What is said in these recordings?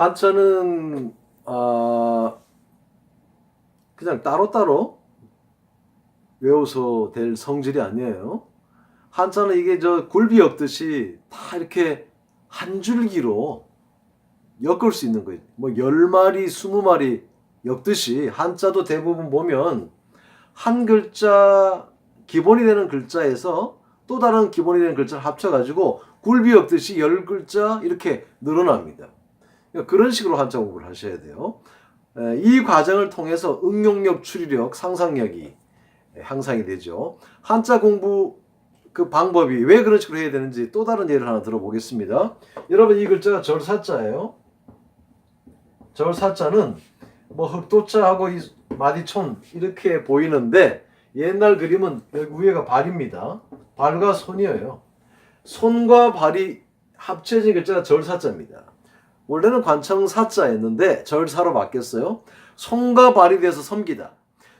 한자는 아 그냥 따로따로 외워서 될 성질이 아니에요. 한자는 이게 저 굴비 엮듯이 다 이렇게 한 줄기로 엮을 수 있는 거예요. 뭐 열 마리, 스무 마리 엮듯이 한자도 대부분 보면 한 글자 기본이 되는 글자에서 또 다른 기본이 되는 글자를 합쳐가지고 굴비 엮듯이 열 글자 이렇게 늘어납니다. 그러니까 그런 식으로 한자 공부를 하셔야 돼요. 에, 이 과정을 통해서 응용력, 추리력, 상상력이 향상이 되죠. 한자 공부 그 방법이 왜 그런 식으로 해야 되는지 또 다른 예를 하나 들어보겠습니다. 여러분 이 글자가 절사자예요. 절사자는 뭐 흑도자하고 이 마디촌 이렇게 보이는데 옛날 그림은 여기 위에가 발입니다. 발과 손이에요. 손과 발이 합쳐진 글자가 절사자입니다. 원래는 관청사자였는데 절사로 바뀌었어요. 손과 발이 돼서 섬기다.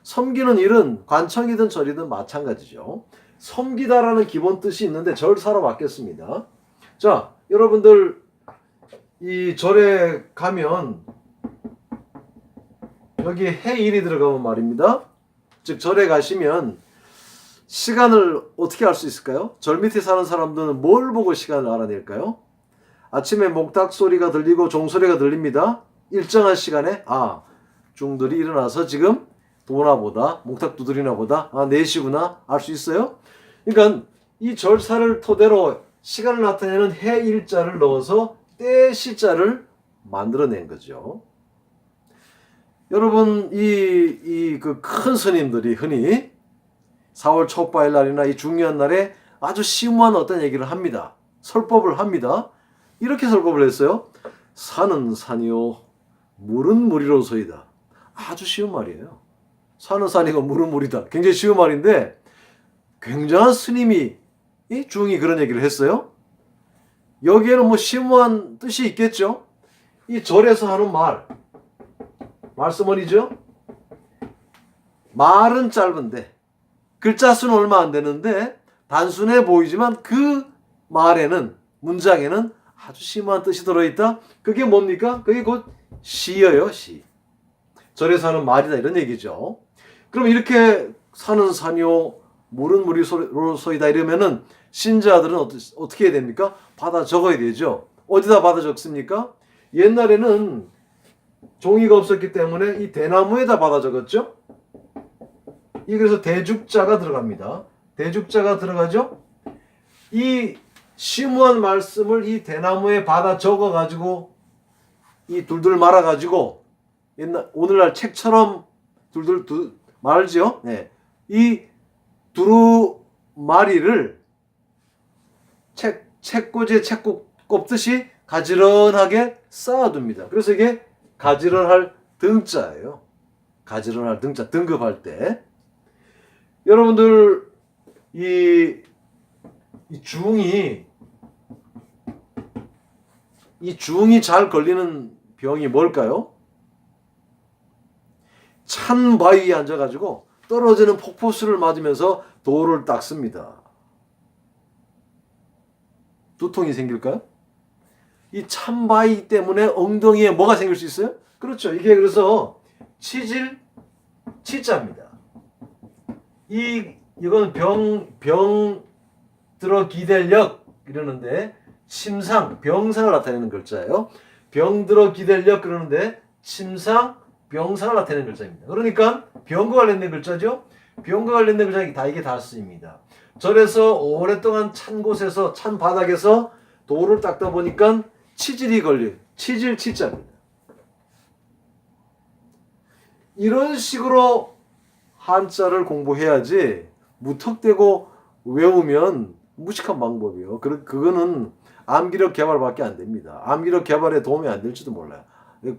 섬기는 일은 관청이든 절이든 마찬가지죠. 섬기다라는 기본 뜻이 있는데 절사로 바뀌었습니다. 자, 여러분들 이 절에 가면 여기 해일이 들어가면 말입니다. 즉 절에 가시면 시간을 어떻게 알 수 있을까요? 절 밑에 사는 사람들은 뭘 보고 시간을 알아낼까요? 아침에 목탁 소리가 들리고 종소리가 들립니다. 일정한 시간에 아 중들이 일어나서 지금 도나 보다 목탁 두드리나 보다 아 4시구나 알 수 있어요. 그러니까 이 절사를 토대로 시간을 나타내는 해 일자를 넣어서 때 시자를 만들어낸 거죠. 여러분 이 이 그 큰 스님들이 흔히 4월 첫바일 날이나 이 중요한 날에 아주 심오한 어떤 얘기를 합니다. 설법을 합니다. 이렇게 설법을 했어요. 산은 산이요, 물은 물이로소이다. 아주 쉬운 말이에요. 산은 산이고 물은 물이다. 굉장히 쉬운 말인데 굉장한 스님이 이 중이 그런 얘기를 했어요. 여기에는 뭐 심오한 뜻이 있겠죠. 이 절에서 하는 말 말씀원이죠. 말은 짧은데 글자 수는 얼마 안 되는데 단순해 보이지만 그 말에는 문장에는 아주 심오한 뜻이 들어있다. 그게 뭡니까? 그게 곧 시여요, 시. 절에서 하는 말이다 이런 얘기죠. 그럼 이렇게 산은 산이요, 물은 물이로소이다 이러면은 신자들은 어떻게 해야 됩니까? 받아 적어야 되죠. 어디다 받아 적습니까? 옛날에는 종이가 없었기 때문에 이 대나무에다 받아 적었죠. 이 그래서 대죽자가 들어갑니다. 대죽자가 들어가죠. 이 심오한 말씀을 이 대나무에 받아 적어 가지고 이 둘둘 말아 가지고 옛날 오늘날 책처럼 둘둘 두 말죠. 네. 이 두루마리를 책 책꽂이에 책 꼽- 꼽듯이 가지런하게 쌓아둡니다. 그래서 이게 가지런할 등자예요. 가지런할 등자 등급할 때 여러분들 이, 이 중이 이 중이 잘 걸리는 병이 뭘까요? 찬 바위에 앉아가지고 떨어지는 폭포수를 맞으면서 돌을 닦습니다. 두통이 생길까요? 이 찬 바위 때문에 엉덩이에 뭐가 생길 수 있어요? 그렇죠. 이게 그래서 치질 치자입니다. 이 이건 병 병 들어 기댈력 이러는데 침상 병상을 나타내는 글자예요. 병 들어 기댈력 그러는데 침상 병상을 나타내는 글자입니다. 그러니까 병과 관련된 글자죠. 병과 관련된 글자 다 이게 다 쓰입니다. 절에서 오랫동안 찬 곳에서 찬 바닥에서 돌을 닦다 보니까 치질이 걸려 치질 치자입니다. 이런 식으로 한자를 공부해야지 무턱대고 외우면 무식한 방법이에요. 그 그거는 암기력 개발밖에 안 됩니다. 암기력 개발에 도움이 안 될지도 몰라요.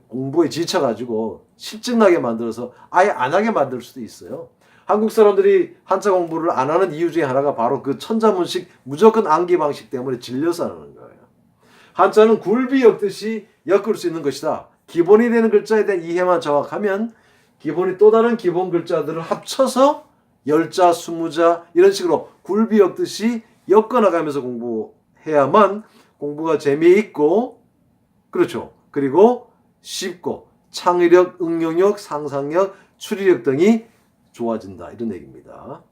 공부에 지쳐가지고 실증나게 만들어서 아예 안 하게 만들 수도 있어요. 한국 사람들이 한자 공부를 안 하는 이유 중에 하나가 바로 그 천자문식 무조건 암기 방식 때문에 질려서 하는 거예요. 한자는 굴비 엮듯이 엮을 수 있는 것이다. 기본이 되는 글자에 대한 이해만 정확하면 기본이 또 다른 기본 글자들을 합쳐서 열자, 스무자 이런 식으로 굴비 엮듯이 엮어 나가면서 공부 해야만 공부가 재미있고 그렇죠. 그리고 쉽고 창의력, 응용력, 상상력, 추리력 등이 좋아진다. 이런 얘기입니다.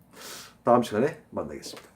다음 시간에 만나겠습니다.